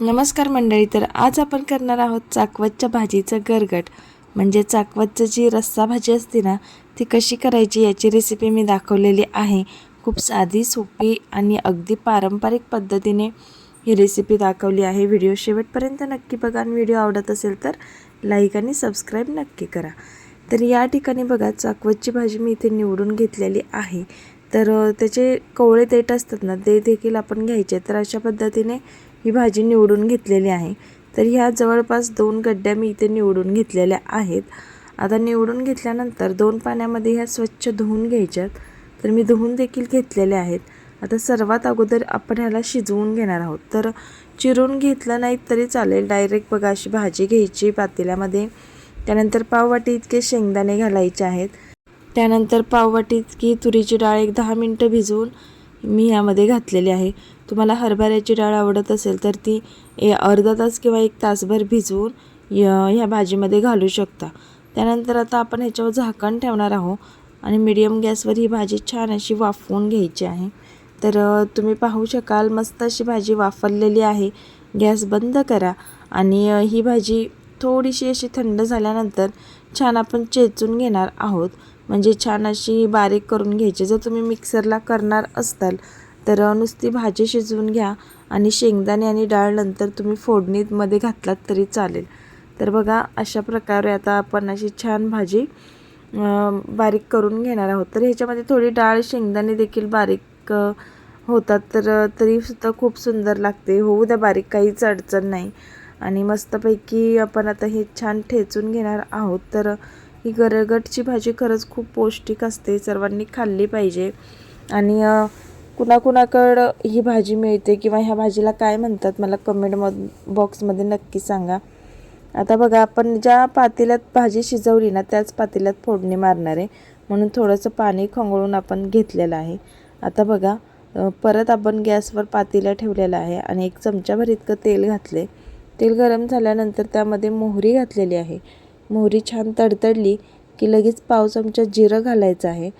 नमस्कार मंडळी तर आज आपण करणार आहोत चाकवतच्या भाजीचं गरगट. म्हणजे चाकवतचं जी रस्सा भाजी असते ना ती कशी करायची याची रेसिपी मी दाखवलेली आहे. खूप साधी सोपी आणि अगदी पारंपरिक पद्धतीने ही रेसिपी दाखवली आहे. व्हिडिओ शेवटपर्यंत नक्की बघा आणि व्हिडिओ आवडत असेल तर लाईक आणि सबस्क्राईब नक्की करा. तर या ठिकाणी बघा चाकवतची भाजी मी इथे निवडून घेतलेली आहे. तर त्याचे कोवळे देठ असतात ना ते देखील आपण घ्यायचे. तर अशा पद्धतीने ही भाजी निवडून घेतलेली आहे. तर ह्या जवळपास दोन गड्ड्या मी इथे निवडून घेतलेल्या आहेत. आता निवडून घेतल्यानंतर दोन पाण्यामध्ये ह्या स्वच्छ धुवून घ्यायच्यात. तर मी धुवून देखील घेतलेल्या आहेत. आता सर्वात अगोदर आपण ह्याला शिजवून घेणार आहोत. तर चिरून घेतलं नाही तरी चालेल. डायरेक्ट बघा अशी भाजी घ्यायची पातेल्यामध्ये. त्यानंतर पाववाटी इतके शेंगदाणे घालायचे आहेत. त्यानंतर पाववाटी इतकी तुरीची डाळ एक दहा मिनटं भिजवून मी ह्यामध्ये घातलेली आहे. तुम्हाला हरभऱ्याची डाळ आवडत असेल तर ती ए अर्धा तास किंवा एक तासभर भिजवून य ह्या भाजीमध्ये घालू शकता. त्यानंतर आता आपण ह्याच्यावर झाकण ठेवणार आहोत आणि मिडियम गॅसवर ही भाजी छान अशी वाफवून घ्यायची आहे. तर तुम्ही पाहू शकाल मस्त अशी भाजी वाफरलेली आहे. गॅस बंद करा आणि ही भाजी थोडीशी अशी थंड झाल्यानंतर छान आपण चेचून घेणार आहोत. म्हणजे छान अशी बारीक करून घ्यायची. जर तुम्ही मिक्सरला करणार असताल तर नुसती भाजी शिजवून घ्या आणि शेंगदाणे आणि डाळ नंतर तुम्ही फोडणीमध्ये घातलात तरी चालेल. तर बघा अशा प्रकारे आता आपण अशी छान भाजी बारीक करून घेणार आहोत. तर ह्याच्यामध्ये थोडी डाळ शेंगदाणे देखील बारीक होतात तर तरीसुद्धा खूप सुंदर लागते. होऊ द्या बारीक काहीच अडचण नाही. आणि मस्तपैकी आपण आता हे छान ठेचून घेणार आहोत. तर ही गरगटची भाजी खरंच खूप पौष्टिक असते सर्वांनी खाल्ली पाहिजे. आणि कुणाकुणाकडं ही भाजी मिळते किंवा ह्या भाजीला काय म्हणतात मला कमेंट बॉक्समध्ये नक्की सांगा. आता बघा आपण ज्या पातेल्यात भाजी शिजवली ना त्याच पातेल्यात फोडणी मारणार आहे. म्हणून थोडंसं पाणी खंगळून आपण घेतलेलं आहे. आता बघा परत आपण गॅसवर पातेलं ठेवलेलं आहे आणि एक चमच्याभर इतकं तेल घातले तेल गरम झाल्यानंतर त्यामध्ये मोहरी घातलेली आहे. मोहरी छान तडतडली की लगेच पाव चमचा जिरं घालायचं आहे.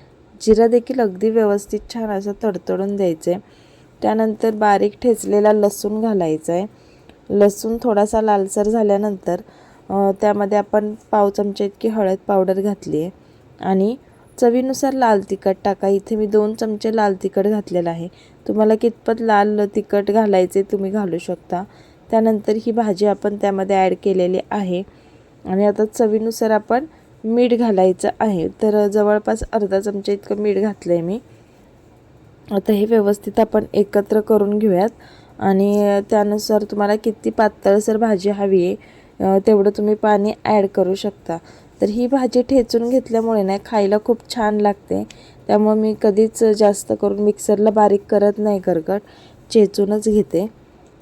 जिरं देखील अगदी व्यवस्थित छान असं तडतडून द्यायचं आहे त्यानंतर बारीक ठेचलेला लसूण घालायचा आहे लसूण थोडासा लालसर झाल्यानंतर त्यामध्ये आपण पाव चमचे इतकी हळद पावडर घातली आहे आणि चवीनुसार लाल तिखट टाका. इथे मी दोन चमचे लाल तिखट घातलेलं आहे. तुम्हाला कितपत लाल तिखट घालायचे तुम्ही घालू शकता. त्यानंतर ही भाजी आपण त्यामध्ये ॲड केलेली आहे. आणि आता चवीनुसार आपण मीठ घालायचं आहे. तर जवळपास अर्धा चमचा इतकं मीठ घातलं आहे मी. आता हे व्यवस्थित आपण एकत्र करून घेऊयात. आणि त्यानुसार तुम्हाला किती पातळसर भाजी हवी आहे तेवढं तुम्ही पाणी ॲड करू शकता. तर ही भाजी ठेचून घेतल्यामुळे ना खायला खूप छान लागते. त्यामुळे मी कधीच जास्त करून मिक्सरला बारीक करत नाही गरगट. चेचूनच घेते.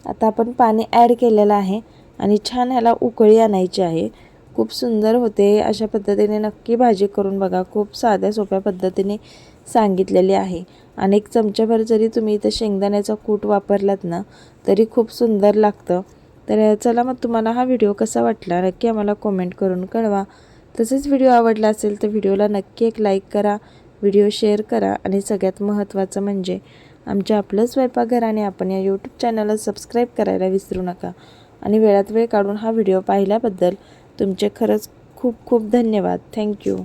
आता आपण पाणी ॲड केलेलं आहे आणि छान ह्याला उकळी आणायची आहे. खूप सुंदर होते अशा पद्धतीने नक्की भाजी करून बघा. खूप साध्या सोप्या पद्धतीने सांगितलेली आहे. आणि एक चमच्याभर जरी तुम्ही इथं शेंगदाण्याचा कूट वापरलात ना तरी खूप सुंदर लागतं. तर चला मग तुम्हाला हा व्हिडिओ कसा वाटला नक्की आम्हाला कॉमेंट करून कळवा. तसेच व्हिडिओ आवडला असेल तर व्हिडिओला नक्की एक लाईक करा व्हिडिओ शेअर करा. आणि सगळ्यात महत्त्वाचं म्हणजे आमच्या आपलं स्वयंपाकघर आणि आपण या यूट्यूब चॅनलला सबस्क्राईब करायला विसरू नका. आणि वेळात वेळ काढून हा व्हिडिओ पाहिल्याबद्दल तुमचे खरंच खूप खूप धन्यवाद. थँक्यू